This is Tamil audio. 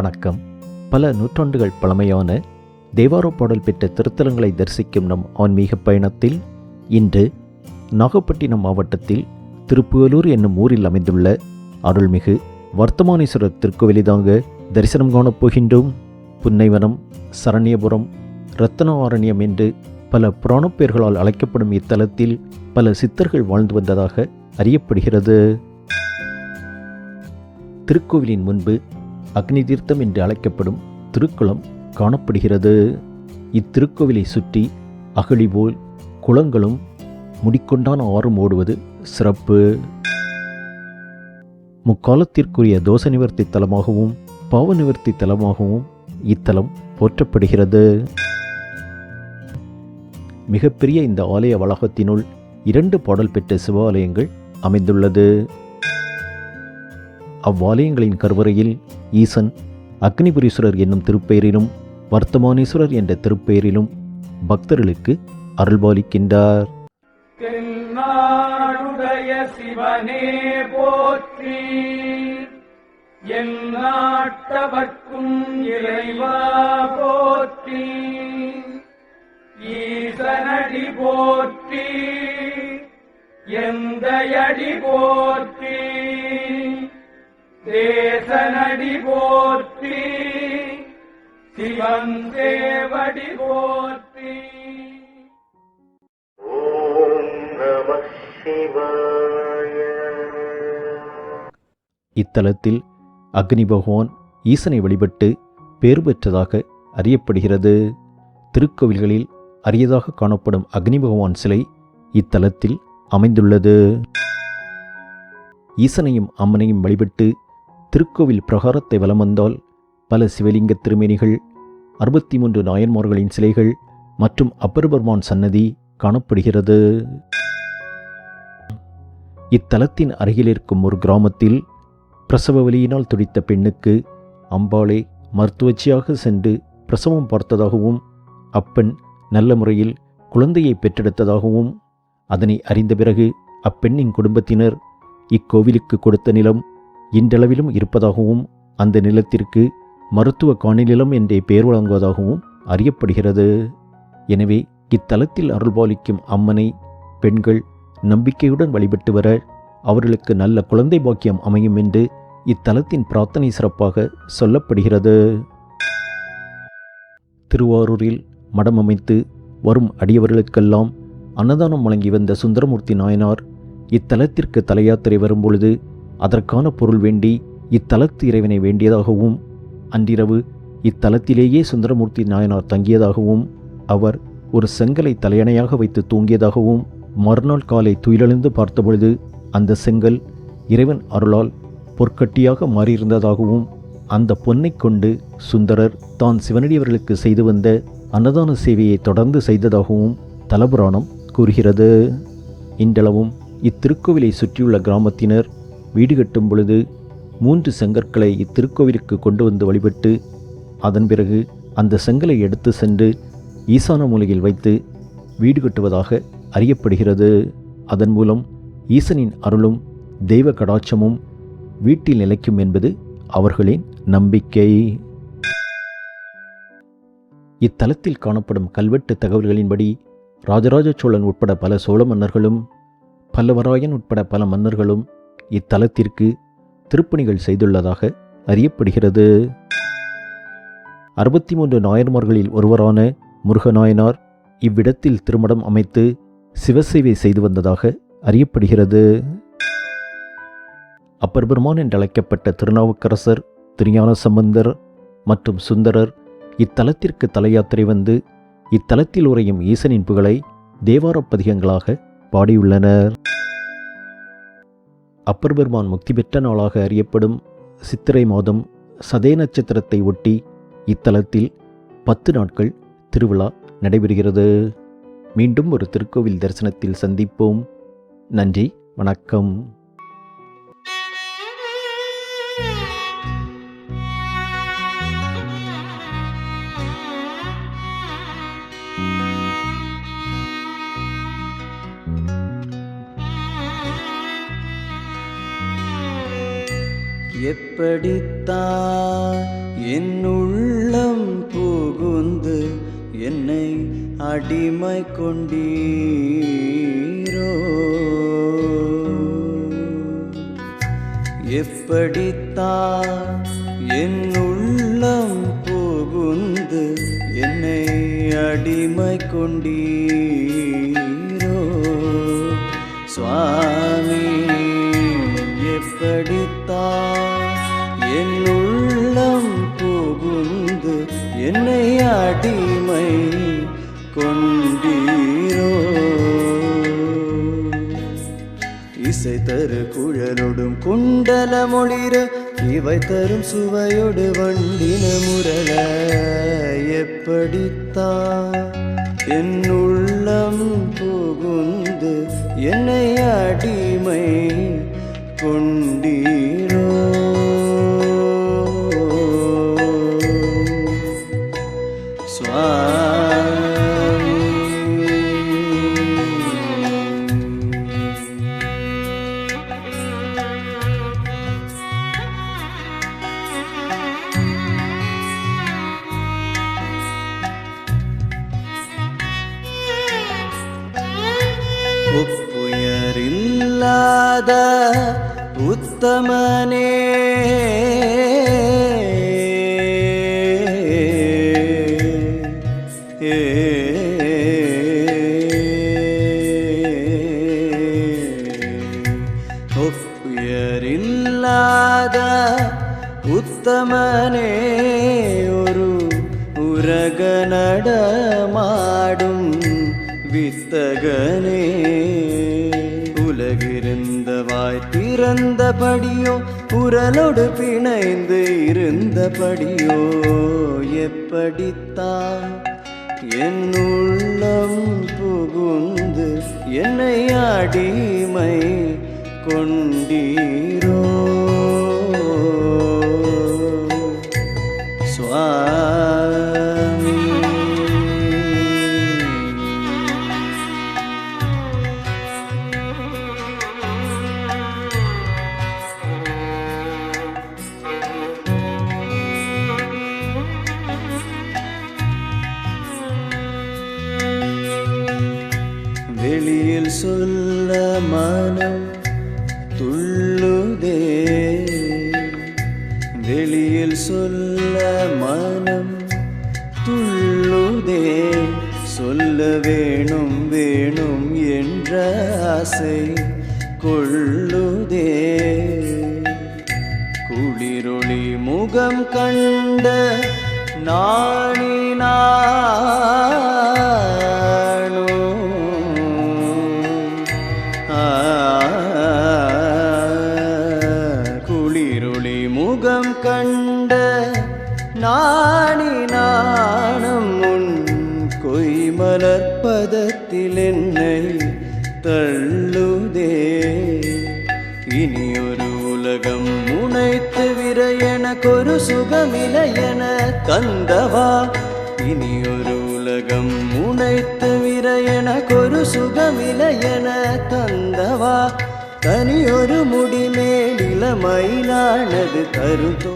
வணக்கம். பல நூற்றாண்டுகள் பழமையான தேவார பாடல் பெற்ற திருத்தலங்களை தரிசிக்கும் நம் ஆன்மீக பயணத்தில் இன்று நாகப்பட்டினம் மாவட்டத்தில் திருப்புவலூர் என்னும் ஊரில் அமைந்துள்ள அருள்மிகு வர்த்தமானேஸ்வரர் திருக்கோவிலை தாங்க தரிசனம் காணப் போகின்றோம். புன்னைவனம் சரண்யபுரம் ரத்தனவாரண்யம் என்று பல புராணப்பெயர்களால் அழைக்கப்படும் இத்தலத்தில் பல சித்தர்கள் வாழ்ந்து வந்ததாக அறியப்படுகிறது. திருக்கோவிலின் முன்பு அக்னி தீர்த்தம் என்று அழைக்கப்படும் திருக்குளம் காணப்படுகிறது. இத்திருக்கோவிலை சுற்றி அகழி போல் குளங்களும் முடிக்கொண்டான ஆறும் ஓடுவது சிறப்பு. முக்காலத்திற்குரிய தோச நிவர்த்தி தலமாகவும் பாவ நிவர்த்தி தலமாகவும் இத்தலம் போற்றப்படுகிறது. மிகப்பெரிய இந்த ஆலய வளாகத்தினுள் இரண்டு பாடல் பெற்ற சிவாலயங்கள் அமைந்துள்ளது. அவ்வாலயங்களின் கருவறையில் ஈசன் அக்னிபுரீஸ்வரர் என்னும் திருப்பெயரிலும் வர்த்தமானீஸ்வரர் என்ற திருப்பெயரிலும் பக்தர்களுக்கு அருள்பாலிக்கின்றார். தென்னாடுடைய சிவனே போற்றி என் நாட்டவர்க்கும் இறைவா போற்றி ஈசனடி போற்றி எந்தையடி போற்றி தேசனடி போற்றி சிவன் தேவடி போற்றி. இத்தலத்தில் அக்னி பகவான் ஈசனை வழிபட்டு பேறு பெற்றதாக அறியப்படுகிறது. திருக்கோவில்களில் அரியதாக காணப்படும் அக்னி பகவான் சிலை இத்தலத்தில் அமைந்துள்ளது. ஈசனையும் அம்மனையும் வழிபட்டு திருக்கோவில் பிரகாரத்தை வலம் வந்தால் பல சிவலிங்க திருமேனிகள் அறுபத்தி மூன்று நாயன்மார்களின் சிலைகள் மற்றும் அப்பர்பெருமான் சன்னதி காணப்படுகிறது. இத்தலத்தின் அருகில் இருக்கும் ஒரு கிராமத்தில் பிரசவ வலியினால் துடித்த பெண்ணுக்கு அம்பாளே மருத்துவச்சியாக சென்று பிரசவம் பார்த்ததாகவும் அப்பெண் நல்ல முறையில் குழந்தையை பெற்றெடுத்ததாகவும் அதனை அறிந்த பிறகு அப்பெண்ணின் குடும்பத்தினர் இக்கோவிலுக்கு கொடுத்த நிலம் இன்றளவிலும் இருப்பதாகவும் அந்த நிலத்திற்கு மருத்துவ காணிநிலம் என்றே பெயர் வழங்குவதாகவும் அறியப்படுகிறது. எனவே இத்தலத்தில் அருள்பாலிக்கும் அம்மனை பெண்கள் நம்பிக்கையுடன் வழிபட்டு வர அவர்களுக்கு நல்ல குழந்தை பாக்கியம் அமையும் என்று இத்தலத்தின் பிரார்த்தனை சிறப்பாக சொல்லப்படுகிறது. திருவாரூரில் மடம் அமைத்து வரும் அடியவர்களுக்கெல்லாம் அன்னதானம் வழங்கி வந்த சுந்தரமூர்த்தி நாயனார் இத்தலத்திற்கு தலையாத்திரை வரும்பொழுது அதற்கான பொருள் வேண்டி இத்தலத்து இறைவனை வேண்டியதாகவும் அன்றிரவு இத்தலத்திலேயே சுந்தரமூர்த்தி நாயனார் தங்கியதாகவும் அவர் ஒரு செங்கலை தலையணையாக வைத்து தூங்கியதாகவும் மறுநாள் காலை துயிலெழுந்து பார்த்தபொழுது அந்த செங்கல் இறைவன் அருளால் பொற்கட்டியாக மாறியிருந்ததாகவும் அந்த பொன்னைக் கொண்டு சுந்தரர் தான் சிவனடியவர்களுக்கு செய்து வந்த அன்னதான சேவையை தொடர்ந்து செய்ததாகவும் தலபுராணம் கூறுகிறது. இன்றளவும் இத்திருக்கோவிலை சுற்றியுள்ள கிராமத்தினர் வீடு கட்டும் பொழுது மூன்று செங்கற்களை இத்திருக்கோவிலுக்கு கொண்டு வந்து வழிபட்டு அதன் பிறகு அந்த செங்கலை எடுத்து சென்று ஈசான மூலையில் வைத்து வீடு கட்டுவதாக அறியப்படுகிறது. அதன் மூலம் ஈசனின் அருளும் தெய்வ கடாட்சமும் வீட்டில் நிலைக்கும் என்பது அவர்களின் நம்பிக்கை. இத்தலத்தில் காணப்படும் கல்வெட்டு தகவல்களின்படி ராஜராஜ சோழன் உட்பட பல சோழ மன்னர்களும் பல்லவராயன் உட்பட பல மன்னர்களும் இத்தலத்திற்கு திருப்பணிகள் செய்துள்ளதாக அறியப்படுகிறது. அறுபத்தி மூன்று நாயன்மார்களில் ஒருவரான முருகநாயனார் இவ்விடத்தில் திருமணம் அமைத்து சிவசேவை செய்து வந்ததாக அறியப்படுகிறது. அப்பர் பெருமான் என்றழைக்கப்பட்ட திருநாவுக்கரசர் திருஞான சம்பந்தர் மற்றும் சுந்தரர் இத்தலத்திற்கு தலையாத்திரை வந்து இத்தலத்தில் உறையும் ஈசனின் புகழை தேவாரப் பதிகங்களாக பாடியுள்ளனர். அப்பர் பெருமான் முக்தி பெற்ற நாளாக அறியப்படும் சித்திரை மாதம் சதே நட்சத்திரத்தை ஒட்டி இத்தலத்தில் பத்து நாட்கள் திருவிழா நடைபெறுகிறது. மீண்டும் ஒரு திருக்கோவில் தரிசனத்தில் சந்திப்போம். நன்றி வணக்கம். எப்படித்தான் என் உள்ளம் புகுந்து என்னை அடிமை கொண்டீரோ? எப்படித்தான் என் உள்ளம் புகுந்து என்னை அடிமை கொண்டீரோ? சுவாமி அடிமை கொண்டீரோ? இசை தரு குழலொடும் குண்டல மொழிர இவை தரும் சுவையொடு வண்டின முரல எப்படித்தான் என் உள்ளம் புகுந்து என்னை அடிமை ಜ್ಞಾನದ ಉತ್ತಮನೇ. ಒಪ್ಪರಿಲ್ಲದ ಉತ್ತಮನೇ ಉರು ಉರಗನಡ ಮಾಡುಂ ವಿಸ್ತಗನೇ வாய் குரலோடு பிணைந்து இருந்தபடியோ எப்படித்தான் என் உள்ளம் புகுந்து என்னை அடிமை கொண்டீரோ? மனம் துள்ளுதே. வெளியில் சொல்ல மனம் துள்ளுதே. சொல்ல வேணும் வேணும் என்ற ஆசை கொள்ளுதே. குளிரொளி முகம் கண்ட நாணினா கண்ட நாணி நாணம் உன் கொய்மலர்பதத்தில் என்னை தள்ளுதே. இனி ஒரு உலகம் முனைத்து விர எனக்கொரு சுகமில்லை தந்தவா. இனி ஒரு உலகம் முனைத்து விர எனக்கொரு சுகமில்லை தந்தவா. தனியொரு முடிமே நிலமயிலானது தருதோ